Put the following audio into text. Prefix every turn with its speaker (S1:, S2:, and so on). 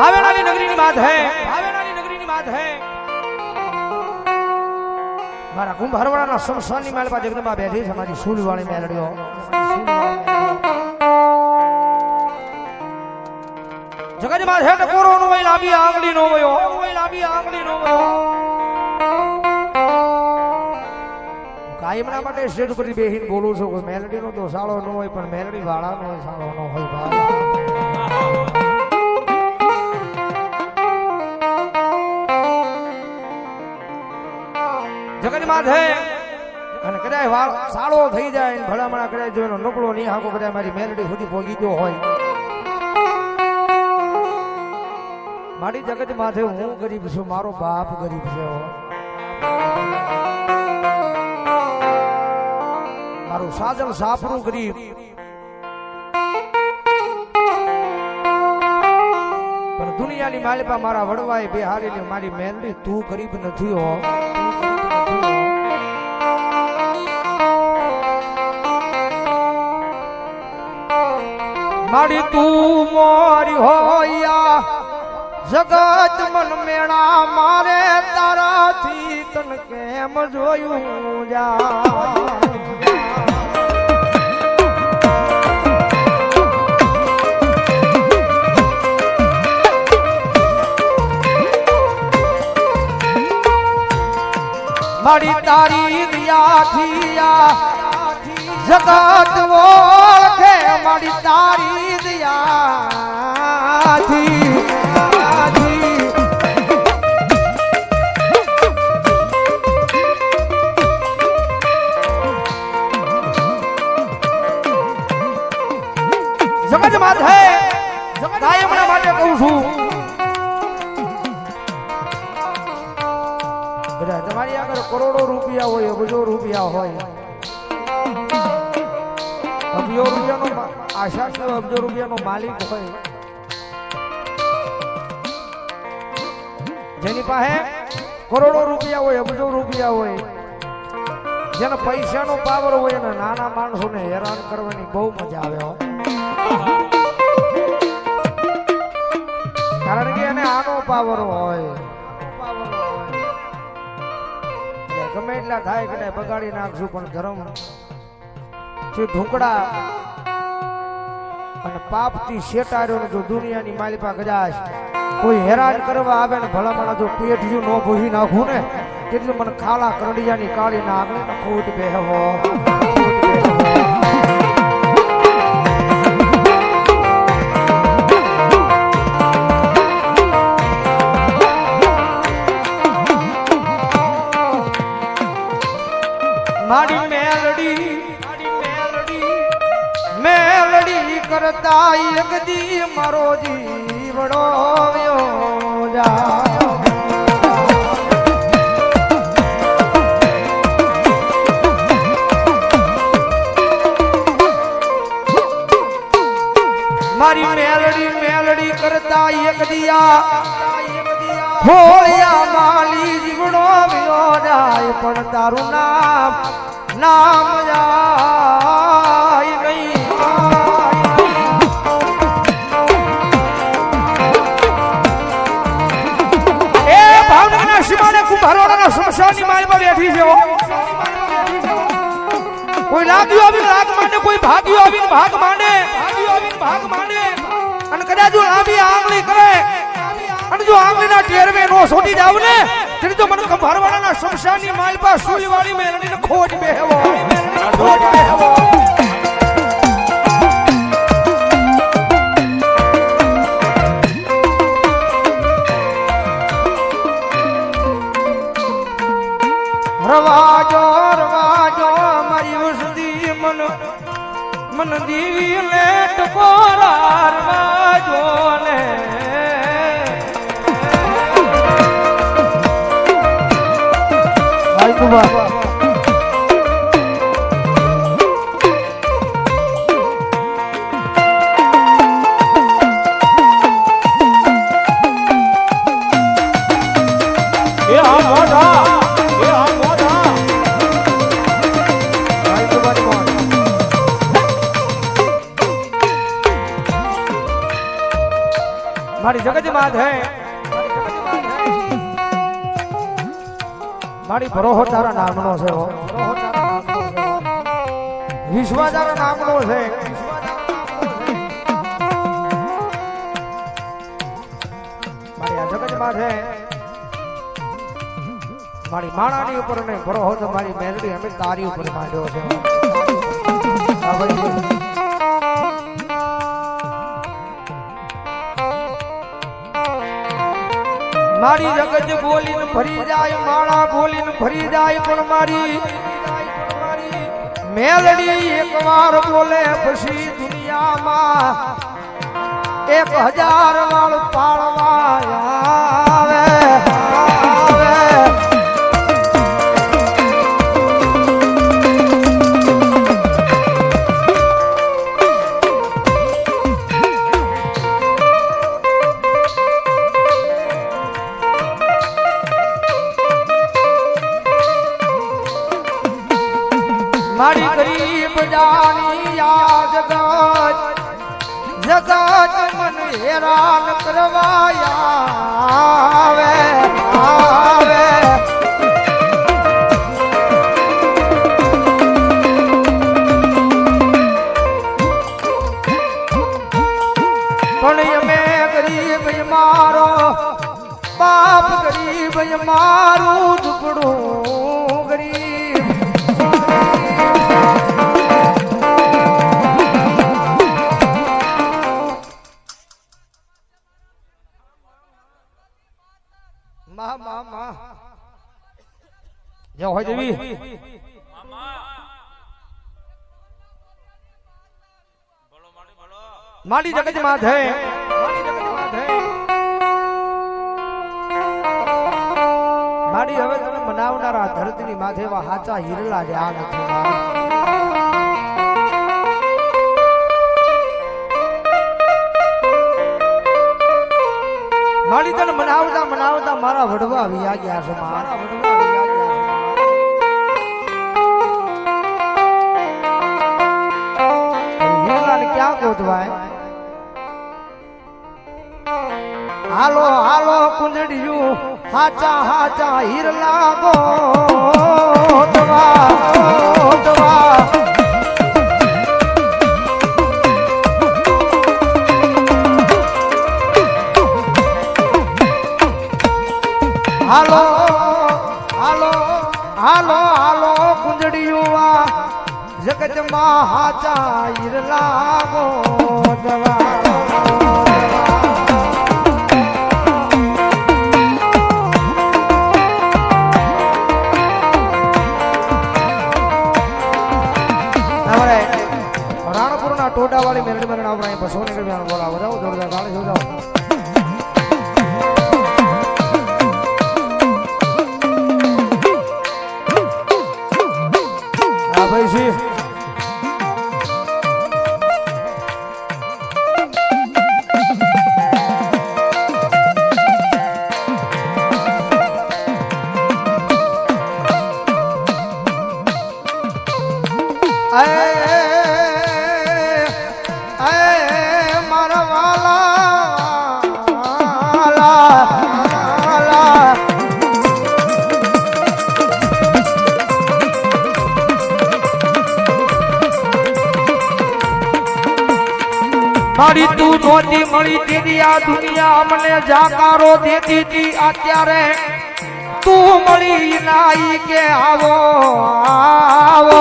S1: ભાવેણાની નગરીની વાત હે. ભાવેણાની નગરીની વાત હે. મારા કુંભારવાળાના શમશાનની માલમાં જગદંબા બેઠી છે મારી સૂલવાળી મેલડીઓ જગતમાં છે ટકોરો નો વઈ લાંબી આંગળી નો વયો. વઈ લાંબી આંગળી નો વયો. કાયમના માટે સ્ટેજ ઉપર બેહીને બોલું છું કે મેલડી નો તો સાળો ન હોય પણ મેલડી વાળા નો સાળો ન હોય ભાઈ સાળો થઈ જાય ભલામણા કદાચ જો એનો નકળો નહીં હાકો, કદાચ મારી મેલડી સુધી ભોગી ગયો હોય. મારી જગત માથે હું ગરીબ છું, મારો બાપ ગરીબ છે મારું સાજન સાફરું ગરીબ. પણ દુનિયાની માલિપા મારા વડવાએ બિહારીની મારી મેલડી તું ગરીબ નથી હો. મારી તું મોરી હોયા. જગત મન મેળા મારે તારાથી તન કેમ જોયું જા? મારી તારી દિયાથી આ જગત ઓળખે મારી તારી દયાથી કાયમના માટે કહું છું. બધા, તમારી આગળ કરોડો રૂપિયા હોય અબજો રૂપિયા હોય. મા- આશા છે અબજો રૂપિયાનો માલિક હોય. જેની પાસે કરોડો રૂપિયા હોય, અબજો રૂપિયા હોય, જેને પૈસાનો પાવર હોય અને નાના માણસોને હેરાન કરવાની બહુ મજા આવે કારણ કે એને આનો પાવર હોય. ગમે એટલા થાય કે બગાડી નાખશું, પણ ધર્મ જે ઢુકડા અને પાપથી શેટાર્યો જો દુનિયાની માલિપા કદાચ કોઈ હેરાન કરવા આવે ને ભલામણા જો પેઠિયું ન ભૂસી નાખું ને કેટલું મને ખાલા કરડિયાની કાળી ના આગળ ખોટ બેહવો મારી મેલડી મેલડી કરતા એક દી મારો જીવડો જા મારી મેલડી મેલડી કરતા એક દિયા. હોળિયા માલી જીવડો વ્યો જાય, પણ તારું નામ નામ જાય ભાગ માંડે. ભાગ માંડે. અને કદાચ જો આવી આંગળી કરે, અને જો આંગળીના ટેરવે નો સોટી જાવ ને તેની તો મને કુંભારવાડાના શમશાનની માલપા સુલવાળી મેલડીને ખોટ બેહવો. ખોટ બેહવો. રવાજો રવાજો, મારી ઉસદી મન. મન દીવી લે ટકોરા રવાજો ને મારી જગત હે મારી ભરોહો તારા નામનો છે વિશ્વા તારા નામનો છે. મારી આ માથે મારી માણાની ઉપર ને ભરોહો તો મારી મેલડી અમે તારી ઉપર માંડ્યો છે. મારી જગત બોલીને ફરી જાય, માળા બોલીને ફરી જાય પણ મારી મેલડી એકવાર બોલે, પછી દુનિયામાં એક હજાર વાળ પાળવા મારી ગરીબ જાની આ જગત જગત મન હેરાન કરવા આવે. જો હોય દેવી માડી જગતમાં છે માડી જગતમાં છે માડી હવે તમે મનાવનારા ધરતીની માથે એવા હાચા હિરલા જ આ નથી માડી તને મનાવતા મનાવતા મારા વડવા ગયા છે મારા વડવા ક્યાં ગોતવાય હાલો હાલો કુંજડિયું હાચા હાચા હિરલા ગોતવા જગતમાં હાચા ઈરલા ગોતવા આપણે રાણપુરના ટોડાવાળી મેરડી મેરડ આપણે અહીં બસો નીકળી બોલાવો જાઓ જોરદાર ગાળી જો મારી તું નોતી મળી તેની આ દુનિયા અમને જાકારો દેતી હતી અત્યારે તું મળી નાઈ કે આવો આવો.